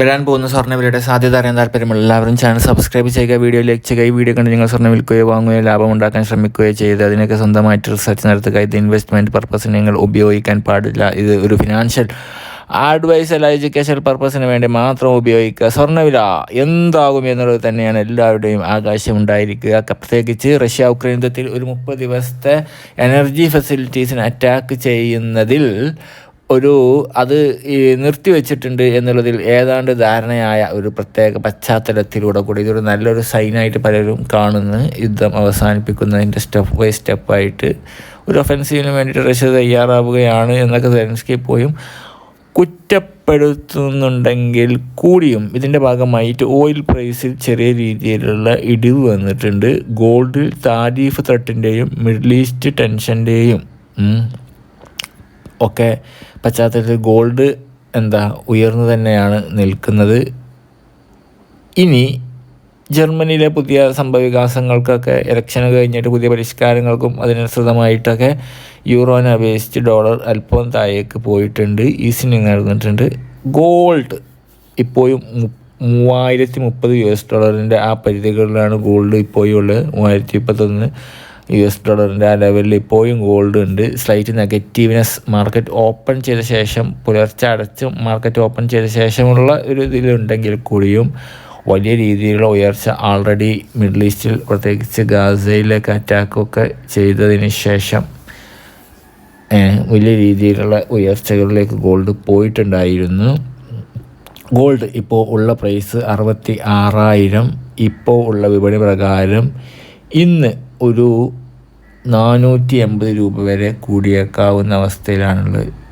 വരാൻ പോകുന്ന സ്വർണവിലയുടെ സാധ്യത അറിയാൻ താല്പര്യമുള്ള എല്ലാവരും ചാനൽ സബ്സ്ക്രൈബ് ചെയ്യുക വീഡിയോ ലൈക്ക് ചെയ്യുക ഈ വീഡിയോ കണ്ട് നിങ്ങൾ സ്വർണം വിൽക്കുകയോ വാങ്ങുകയോ ലാഭം ഉണ്ടാക്കാൻ ശ്രമിക്കുകയോ ചെയ്ത് അതിനൊക്കെ സ്വന്തമായിട്ട് റിസർച്ച് നടത്തുക. ഇത് ഇൻവെസ്റ്റ്മെന്റ് പർപ്പസിന് നിങ്ങൾ ഉപയോഗിക്കാൻ പാടില്ല. ഇത് ഒരു ഫിനാൻഷ്യൽ അഡ്വൈസ് അല്ല എഡ്യൂക്കേഷൻ പർപ്പസിന് വേണ്ടി മാത്രം ഉപയോഗിക്കുക. സ്വർണവില എന്താകും എന്നുള്ളത് തന്നെയാണ് എല്ലാവരുടെയും ആകാശം ഉണ്ടായിരിക്കുക. പ്രത്യേകിച്ച് റഷ്യ ഉക്രൈൻ യുദ്ധത്തിൽ ഒരു മുപ്പത് ദിവസത്തെ എനർജി ഫെസിലിറ്റീസിന് അറ്റാക്ക് ചെയ്യുന്നതിൽ ഒരു അത് നിർത്തിവെച്ചിട്ടുണ്ട് എന്നുള്ളതിൽ ഏതാണ്ട് ധാരണയായ ഒരു പ്രത്യേക പശ്ചാത്തലത്തിലൂടെ കൂടി ഇതൊരു നല്ലൊരു സൈനായിട്ട് പലരും കാണുന്ന. യുദ്ധം അവസാനിപ്പിക്കുന്നതിന്റെ സ്റ്റെപ്പ് ബൈ സ്റ്റെപ്പായിട്ട് ഒരു ഒഫൻസീവിന് വേണ്ടിയിട്ട് റഷ്യ തയ്യാറാവുകയാണ് എന്നൊക്കെ സെലൻസ്കി പോയും കുറ്റപ്പെടുത്തുന്നുണ്ടെങ്കിൽ കൂടിയും ഇതിന്റെ ഭാഗമായിട്ട് ഓയിൽ പ്രൈസിൽ ചെറിയ രീതിയിലുള്ള ഇടിവ് വന്നിട്ടുണ്ട്. ഗോൾഡിൽ താരീഫ് ത്രട്ടിന്റെയും മിഡിൽ ഈസ്റ്റ് ടെൻഷന്റെയും ഒക്കെ പശ്ചാത്തലത്തിൽ ഗോൾഡ് എന്താ ഉയർന്നു തന്നെയാണ് നിൽക്കുന്നത്. ഇനി ജർമ്മനിയിലെ പുതിയ സംഭവവികാസങ്ങൾക്കൊക്കെ ഇലക്ഷൻ കഴിഞ്ഞിട്ട് പുതിയ പരിഷ്കാരങ്ങൾക്കും അതിനനുസൃതമായിട്ടൊക്കെ യൂറോനെ അപേക്ഷിച്ച് ഡോളർ അല്പം താഴേക്ക് പോയിട്ടുണ്ട്. ഈസിനിങ് നടന്നിട്ടുണ്ട്. ഗോൾഡ് ഇപ്പോഴും മൂവായിരത്തി മുപ്പത് യു എസ് ഡോളറിന്റെ ആ പരിധികളിലാണ് ഗോൾഡ് ഇപ്പോഴും ഉള്ളത്. മൂവായിരത്തി മുപ്പത്തൊന്ന് യു എസ് ഡോളറിന്റെ ആ ലെവലിൽ ഇപ്പോഴും ഗോൾഡ് ഉണ്ട്. സ്ലൈറ്റ് നെഗറ്റീവ്നെസ് മാർക്കറ്റ് ഓപ്പൺ ചെയ്ത ശേഷം പുലർച്ചെ അടച്ച് മാർക്കറ്റ് ഓപ്പൺ ചെയ്ത ശേഷമുള്ള ഒരു ഇതിലുണ്ടെങ്കിൽ കൂടിയും വലിയ രീതിയിലുള്ള ഉയർച്ച ആൾറെഡി മിഡിൽ ഈസ്റ്റിൽ പ്രത്യേകിച്ച് ഗാസയിലേക്ക് അറ്റാക്കൊക്കെ ചെയ്തതിന് ശേഷം വലിയ രീതിയിലുള്ള ഉയർച്ചകളിലേക്ക് ഗോൾഡ് പോയിട്ടുണ്ടായിരുന്നു. ഗോൾഡ് ഇപ്പോൾ ഉള്ള പ്രൈസ് അറുപത്തി ആറായിരം. ഇപ്പോൾ ഉള്ള വിപണി പ്രകാരം ഇന്ന് ഒരു നാനൂറ്റി എൺപത് രൂപ വരെ കൂടിയേക്കാവുന്ന അവസ്ഥയിലാണുള്ളത്.